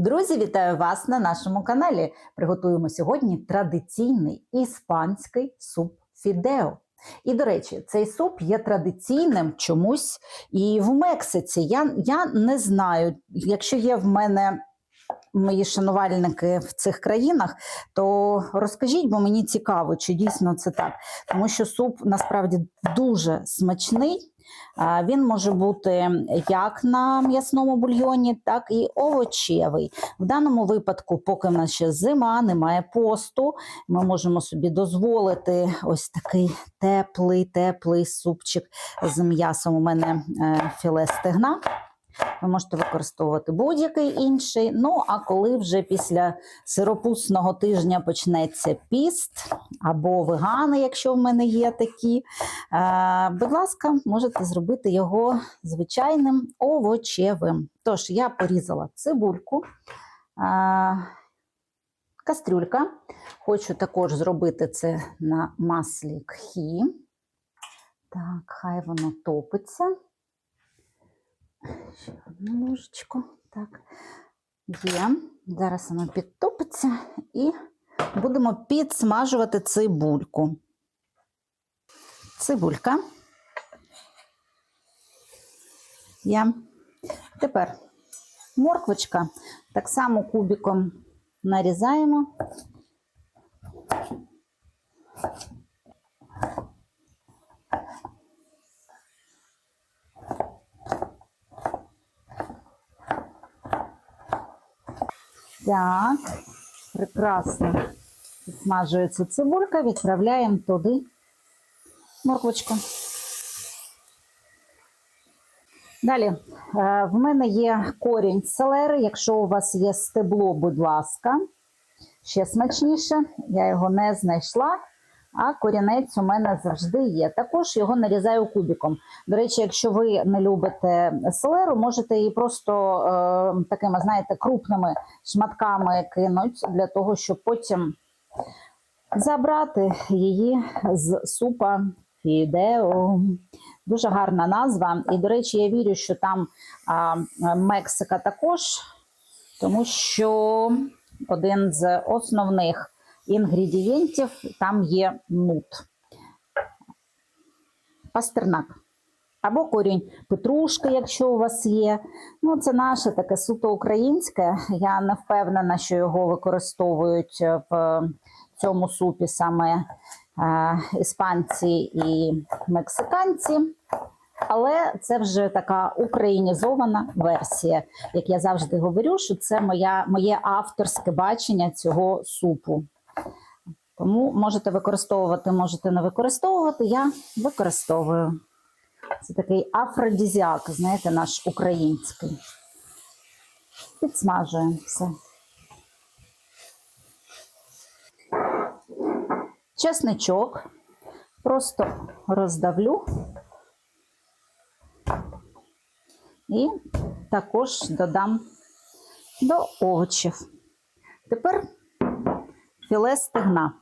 Друзі, вітаю вас на нашому каналі. Приготуємо сьогодні традиційний іспанський суп фідео. І, до речі, цей суп є традиційним чомусь і в Мексиці. Я, я не знаю, якщо є в мене мої шанувальники в цих країнах, то розкажіть, бо мені цікаво, чи дійсно це так. Тому що суп насправді дуже смачний. Він може бути як на м'ясному бульйоні, так і овочевий. В даному випадку, поки в нас ще зима, немає посту, ми можемо собі дозволити ось такий теплий, теплий супчик з м'ясом. У мене е, філе стегна. Ви можете використовувати будь-який інший. Ну, а коли вже після сиропусного тижня почнеться піст або вегани, якщо в мене є такі, е, будь ласка, можете зробити його звичайним овочевим. Тож, я порізала цибульку, е, кастрюлька. Хочу також зробити це на маслі кхі. Так, хай воно топиться. Ще одну ложечку. Так, є. Зараз воно підтопиться і будемо підсмажувати цибульку. Цибулька. Є. Тепер морквочка. Так само кубиком нарізаємо. Так, прекрасно смажується цибулька, відправляємо туди морквочку. Далі, е, в мене є корінь селери. Якщо у вас є стебло, будь ласка, ще смачніше. Я його не знайшла, а корінець у мене завжди є. Також його нарізаю кубиком. До речі, якщо ви не любите селеру, можете її просто е, такими, знаєте, крупними шматками кинуть для того, щоб потім забрати її з супа фідео. Дуже гарна назва. І, до речі, я вірю, що там а, Мексика також, тому що один з основних інгредієнтів там є нут. Пастернак. Або корінь петрушки, якщо у вас є. Ну, це наше таке суто українське. Я не впевнена, що його використовують в цьому супі саме е, іспанці і мексиканці. Але це вже така українізована версія. Як я завжди говорю, що це моя, моє авторське бачення цього супу. Тому можете використовувати, можете не використовувати. Я використовую. Це такий афродізіак, знаєте, наш український. Підсмажуємо все. Чесничок просто роздавлю і також додам до овочів. Тепер філе стегна.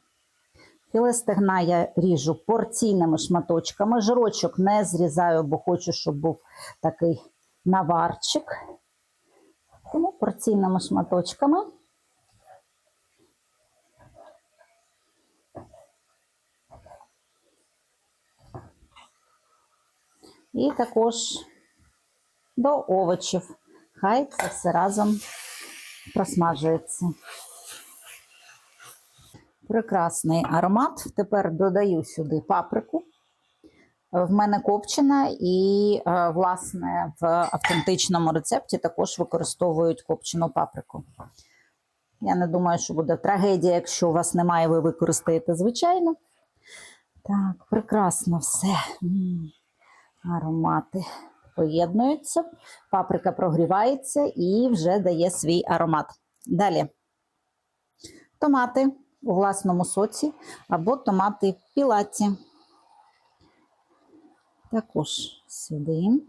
Філе стегна я ріжу порційними шматочками. Жирочок не зрізаю, бо хочу, щоб був такий наварчик. Тому порційними шматочками. І також до овочів. Хай це все разом просмажується. Прекрасний аромат. Тепер додаю сюди паприку. В мене копчена, і, е, власне, в автентичному рецепті також використовують копчену паприку. Я не думаю, що буде трагедія, якщо у вас немає, ви використаєте звичайно. Так, прекрасно все. Аромати поєднуються, паприка прогрівається і вже дає свій аромат. Далі томати у власному соці або томати в пілаці. Також сюди.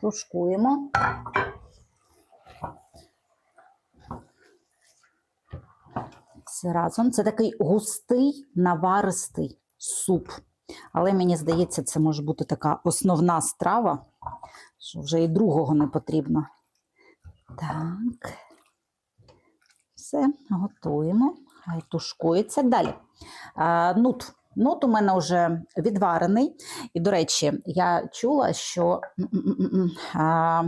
Тушкуємо. Все разом. Це такий густий наваристий суп. Але мені здається, це може бути така основна страва, що вже і другого не потрібно. Так. Все, готуємо. Хай тушкується. Далі. А, нут. Нут у мене вже відварений. І, до речі, я чула, що а,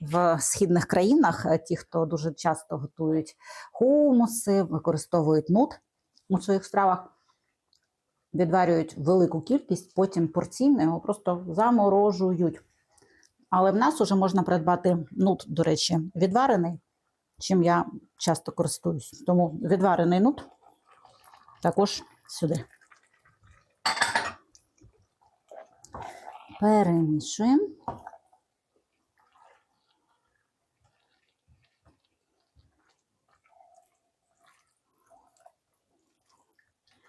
в східних країнах е, ті, хто дуже часто готують хумуси, використовують нут у своїх стравах, відварюють велику кількість, потім порційно його просто заморожують. Але в нас вже можна придбати нут, до речі, відварений, чим я часто користуюсь. Тому відварений нут також сюди. Перемішуємо.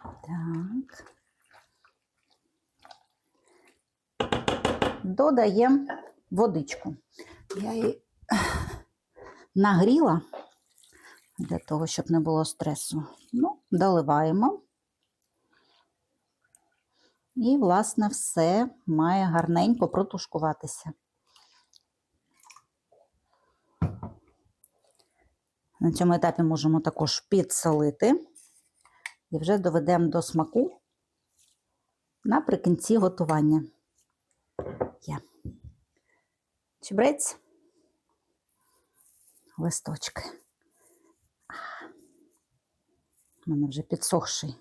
Так. Додаємо водичку. Я її нагріла для того, щоб не було стресу. Ну, доливаємо. І, власне, все має гарненько протушкуватися. На цьому етапі можемо також підсолити і вже доведемо до смаку наприкінці готування. Є. Чебрець, листочки. У мене вже підсохший,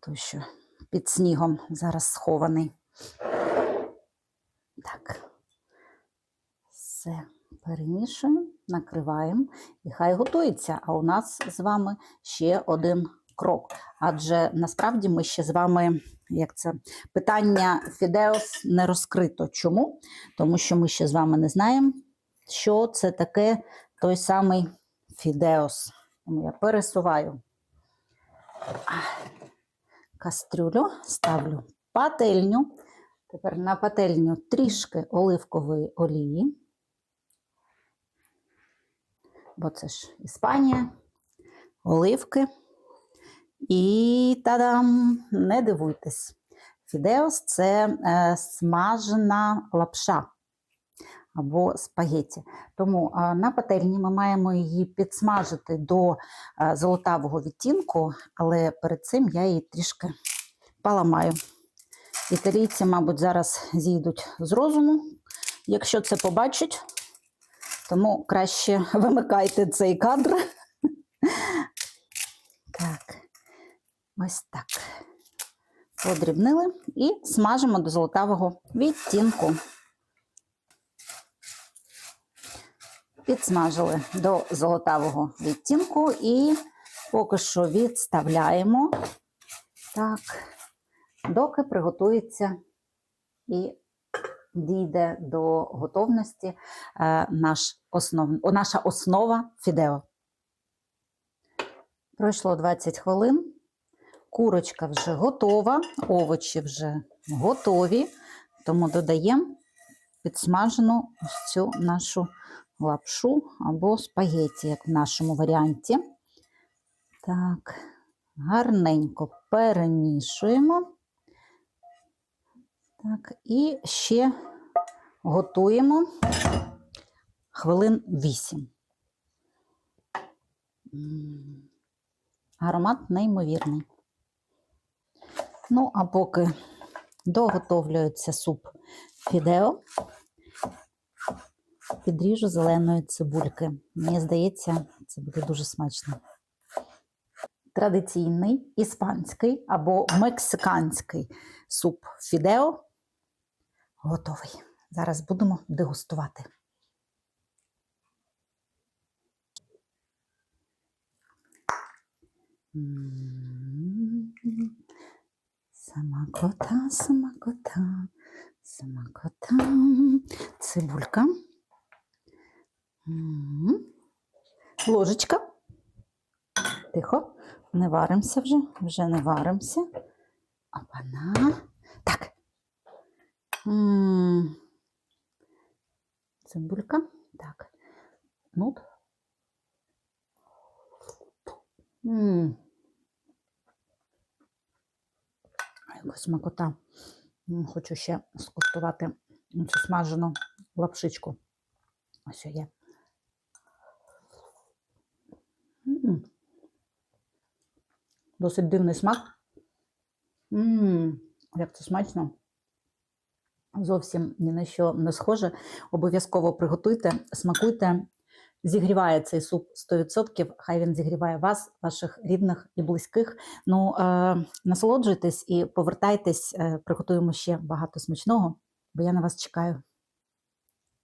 той, що під снігом зараз схований. Так, все перемішуємо, накриваємо і хай готується. А у нас з вами ще один крок. Адже насправді ми ще з вами, як це питання Фідеос не розкрито. Чому? Тому що ми ще з вами не знаємо, що це таке той самий Фідеос. Тому я пересуваю кастрюлю, ставлю пательню. Тепер на пательню трішки оливкової олії. Бо це ж Іспанія, оливки. І тадам, не дивуйтесь. Фідеос це е, смажена лапша або спагеті. Тому е, на пательні ми маємо її підсмажити до е, золотавого відтінку, але перед цим я її трішки поламаю. Італійці, мабуть, зараз зійдуть з розуму, якщо це побачать. Тому краще вимикайте цей кадр. Так. Ось так. Подрібнили і смажимо до золотавого відтінку. Підсмажили до золотавого відтінку і поки що відставляємо, так, доки приготується і дійде до готовності е, наш основ, наша основа фідео. Пройшло 20 хвилин. Курочка вже готова, овочі вже готові, тому додаємо підсмажену ось цю нашу лапшу або спагеті, як в нашому варіанті. Так, гарненько перемішуємо. Так, і ще готуємо хвилин 8. Аромат неймовірний. Ну, а поки доготовлюється суп фідео, підріжу зеленої цибульки. Мені здається, це буде дуже смачно. Традиційний іспанський або мексиканський суп фідео готовий. Зараз будемо дегустувати. М. Самакота, самакота, самакота. Цибулька. Ложечка. Тихо, не варимося вже, вже не варимося. Опана. Так. Цибулька. Так. Нут. М. Якась смакота. Хочу ще скуштувати цю смажену лапшичку. Ось є. Досить дивний смак. М, Як це смачно. Зовсім ні на що не схоже. Обов'язково приготуйте, смакуйте. Зігріває цей суп 100%. Хай він зігріває вас, ваших рідних і близьких. Ну, е, насолоджуйтесь і повертайтесь. Е, приготуємо ще багато смачного, бо я на вас чекаю.